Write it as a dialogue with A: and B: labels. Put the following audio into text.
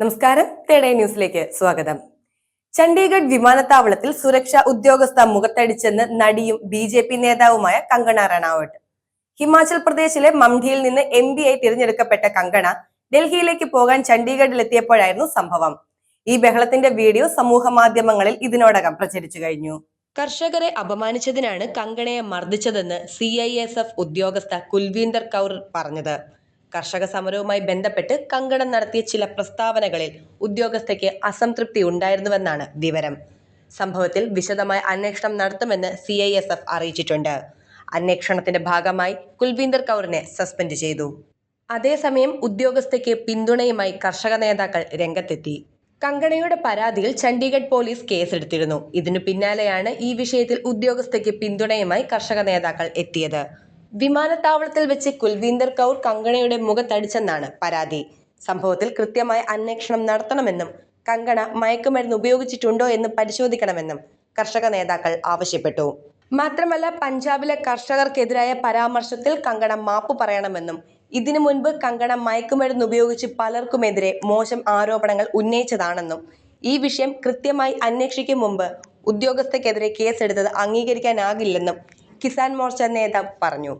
A: നമസ്കാരം. തേടേ ന്യൂസിലേക്ക് സ്വാഗതം. ചണ്ഡീഗഡ് വിമാനത്താവളത്തിൽ സുരക്ഷാ ഉദ്യോഗസ്ഥ മുഖത്തടിച്ചെന്ന് നടിയും ബി ജെ പി നേതാവുമായ കങ്കണ റണാവട്ട്. ഹിമാചൽ പ്രദേശിലെ മംഡിയിൽ നിന്ന് എം പി ആയി തിരഞ്ഞെടുക്കപ്പെട്ട കങ്കണ ഡൽഹിയിലേക്ക് പോകാൻ ചണ്ഡീഗഡിലെത്തിയപ്പോഴായിരുന്നു സംഭവം. ഈ ബഹളത്തിന്റെ വീഡിയോ സമൂഹ മാധ്യമങ്ങളിൽ ഇതിനോടകം പ്രചരിച്ചു കഴിഞ്ഞു. കർഷകരെ അപമാനിച്ചതിനാണ് കങ്കണയെ മർദ്ദിച്ചതെന്ന് സി ഐ എസ് എഫ് ഉദ്യോഗസ്ഥ കുൽവീന്ദർ കൗർ പറഞ്ഞത്. കർഷക സമരവുമായി ബന്ധപ്പെട്ട് കങ്കണം നടത്തിയ ചില പ്രസ്താവനകളിൽ ഉദ്യോഗസ്ഥയ്ക്ക് അസംതൃപ്തി ഉണ്ടായിരുന്നുവെന്നാണ് വിവരം. സംഭവത്തിൽ വിശദമായ അന്വേഷണം നടത്തുമെന്ന് സി ഐ എസ് എഫ് അറിയിച്ചിട്ടുണ്ട്. അന്വേഷണത്തിന്റെ ഭാഗമായി കുൽവീന്ദർ കൗറിനെ സസ്പെൻഡ് ചെയ്തു. അതേസമയം ഉദ്യോഗസ്ഥയ്ക്ക് പിന്തുണയുമായി കർഷക നേതാക്കൾ രംഗത്തെത്തി. കങ്കണയുടെ പരാതിയിൽ ചണ്ഡീഗഡ് പോലീസ് കേസെടുത്തിരുന്നു. ഇതിനു പിന്നാലെയാണ് ഈ വിഷയത്തിൽ ഉദ്യോഗസ്ഥയ്ക്ക് പിന്തുണയുമായി കർഷക നേതാക്കൾ എത്തിയത്. വിമാനത്താവളത്തിൽ വെച്ച് കുൽവീന്ദർ കൗർ കങ്കണയുടെ മുഖത്തടിച്ചെന്നാണ് പരാതി. സംഭവത്തിൽ കൃത്യമായ അന്വേഷണം നടത്തണമെന്നും കങ്കണ മയക്കുമരുന്ന് ഉപയോഗിച്ചിട്ടുണ്ടോ എന്ന് പരിശോധിക്കണമെന്നും കർഷക നേതാക്കൾ ആവശ്യപ്പെട്ടു. മാത്രമല്ല പഞ്ചാബിലെ കർഷകർക്കെതിരായ പരാമർശത്തിൽ കങ്കണ മാപ്പ് പറയണമെന്നും ഇതിനു മുൻപ് കങ്കണ മയക്കുമരുന്ന് ഉപയോഗിച്ച് പലർക്കുമെതിരെ മോശം ആരോപണങ്ങൾ ഉന്നയിച്ചതാണെന്നും ഈ വിഷയം കൃത്യമായി അന്വേഷിക്കും മുമ്പ് ഉദ്യോഗസ്ഥക്കെതിരെ കേസെടുത്തത് അംഗീകരിക്കാനാകില്ലെന്നും കിസാൻ മോർച്ച നേതാവ് പറഞ്ഞു